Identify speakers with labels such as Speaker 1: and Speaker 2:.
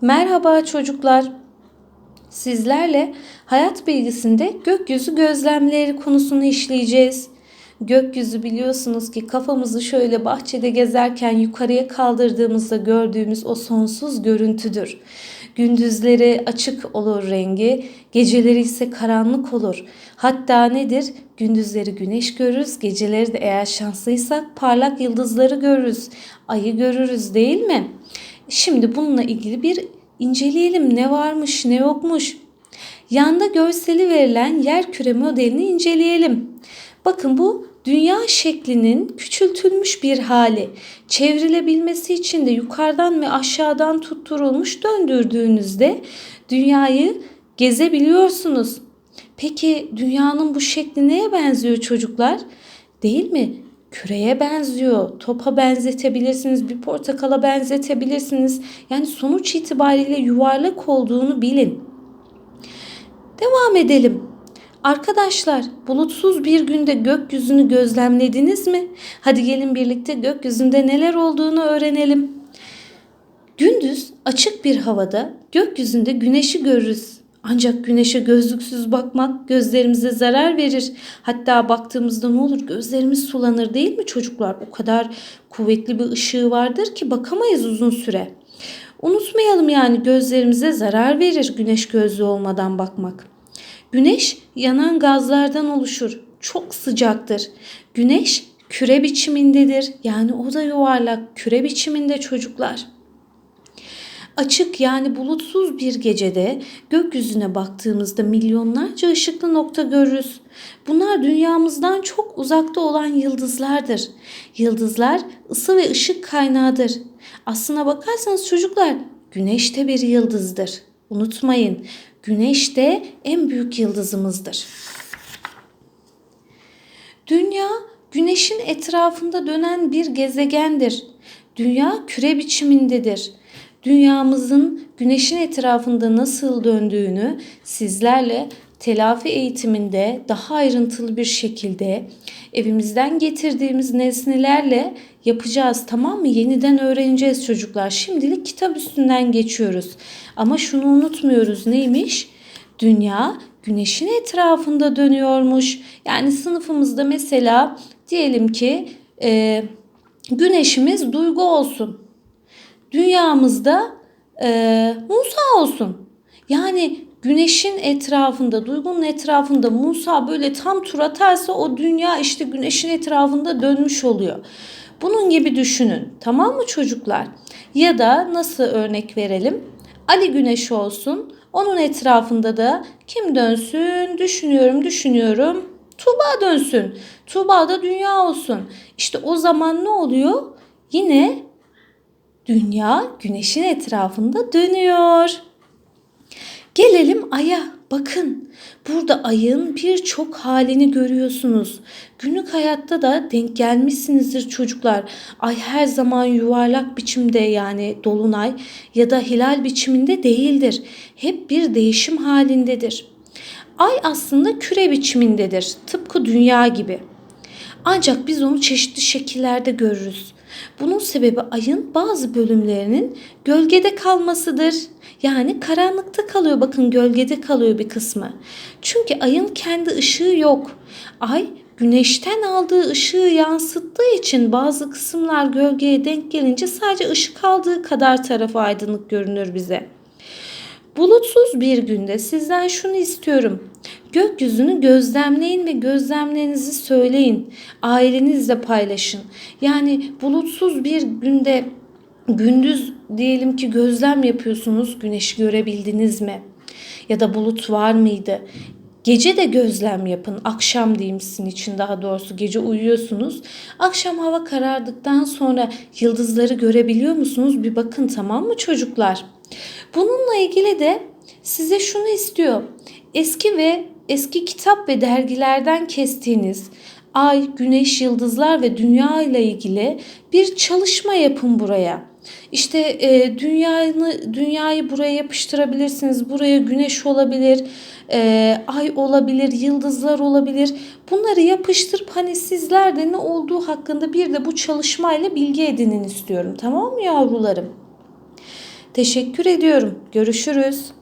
Speaker 1: Merhaba çocuklar. Sizlerle hayat bilgisinde gökyüzü gözlemleri konusunu işleyeceğiz. Gökyüzü biliyorsunuz ki kafamızı şöyle bahçede gezerken yukarıya kaldırdığımızda gördüğümüz o sonsuz görüntüdür. Gündüzleri açık olur rengi, geceleri ise karanlık olur. Hatta nedir? Gündüzleri güneş görürüz, geceleri de eğer şanslıysak parlak yıldızları görürüz. Ayı görürüz değil mi? Şimdi bununla ilgili bir inceleyelim ne varmış ne yokmuş. Yanda görseli verilen yer küre modelini inceleyelim. Bakın bu dünya şeklinin küçültülmüş bir hali. Çevrilebilmesi için de yukarıdan ve aşağıdan tutturulmuş döndürdüğünüzde dünyayı gezebiliyorsunuz. Peki dünyanın bu şekli neye benziyor çocuklar? Değil mi? Küreye benziyor. Topa benzetebilirsiniz. Bir portakala benzetebilirsiniz. Yani sonuç itibariyle yuvarlak olduğunu bilin. Devam edelim. Arkadaşlar, bulutsuz bir günde gökyüzünü gözlemlediniz mi? Hadi gelin birlikte gökyüzünde neler olduğunu öğrenelim. Gündüz açık bir havada gökyüzünde güneşi görürüz. Ancak güneşe gözlüksüz bakmak gözlerimize zarar verir. Hatta baktığımızda ne olur gözlerimiz sulanır değil mi çocuklar? O kadar kuvvetli bir ışığı vardır ki bakamayız uzun süre. Unutmayalım yani gözlerimize zarar verir güneş gözlü olmadan bakmak. Güneş yanan gazlardan oluşur. Çok sıcaktır. Güneş küre biçimindedir. Yani o da yuvarlak küre biçiminde çocuklar. Açık yani bulutsuz bir gecede gökyüzüne baktığımızda milyonlarca ışıklı nokta görürüz. Bunlar dünyamızdan çok uzakta olan yıldızlardır. Yıldızlar ısı ve ışık kaynağıdır. Aslına bakarsanız çocuklar güneş de bir yıldızdır. Unutmayın güneş de en büyük yıldızımızdır. Dünya güneşin etrafında dönen bir gezegendir. Dünya küre biçimindedir dünyamızın güneşin etrafında nasıl döndüğünü sizlerle telafi eğitiminde daha ayrıntılı bir şekilde evimizden getirdiğimiz nesnelerle yapacağız tamam mı? Yeniden öğreneceğiz çocuklar. Şimdilik kitap üstünden geçiyoruz. Ama şunu unutmuyoruz neymiş? Dünya güneşin etrafında dönüyormuş. Yani sınıfımızda mesela diyelim ki e, güneşimiz duygu olsun dünyamızda e, Musa olsun. Yani güneşin etrafında, duygunun etrafında Musa böyle tam tur atarsa o dünya işte güneşin etrafında dönmüş oluyor. Bunun gibi düşünün. Tamam mı çocuklar? Ya da nasıl örnek verelim? Ali güneş olsun. Onun etrafında da kim dönsün? Düşünüyorum, düşünüyorum. Tuğba dönsün. Tuğba da dünya olsun. İşte o zaman ne oluyor? Yine Dünya güneşin etrafında dönüyor. Gelelim aya. Bakın burada ayın birçok halini görüyorsunuz. Günlük hayatta da denk gelmişsinizdir çocuklar. Ay her zaman yuvarlak biçimde yani dolunay ya da hilal biçiminde değildir. Hep bir değişim halindedir. Ay aslında küre biçimindedir. Tıpkı dünya gibi. Ancak biz onu çeşitli şekillerde görürüz. Bunun sebebi ayın bazı bölümlerinin gölgede kalmasıdır. Yani karanlıkta kalıyor bakın gölgede kalıyor bir kısmı. Çünkü ayın kendi ışığı yok. Ay güneşten aldığı ışığı yansıttığı için bazı kısımlar gölgeye denk gelince sadece ışık aldığı kadar tarafı aydınlık görünür bize. Bulutsuz bir günde sizden şunu istiyorum. Gökyüzünü gözlemleyin ve gözlemlerinizi söyleyin. Ailenizle paylaşın. Yani bulutsuz bir günde gündüz diyelim ki gözlem yapıyorsunuz. Güneşi görebildiniz mi? Ya da bulut var mıydı? Gece de gözlem yapın. Akşam diyeyim sizin için daha doğrusu gece uyuyorsunuz. Akşam hava karardıktan sonra yıldızları görebiliyor musunuz? Bir bakın tamam mı çocuklar? Bununla ilgili de size şunu istiyor. Eski ve eski kitap ve dergilerden kestiğiniz ay, güneş, yıldızlar ve dünya ile ilgili bir çalışma yapın buraya. İşte e, dünyayı, dünyayı buraya yapıştırabilirsiniz. Buraya güneş olabilir, e, ay olabilir, yıldızlar olabilir. Bunları yapıştırıp hani sizlerde ne olduğu hakkında bir de bu çalışmayla bilgi edinin istiyorum. Tamam mı yavrularım? Teşekkür ediyorum. Görüşürüz.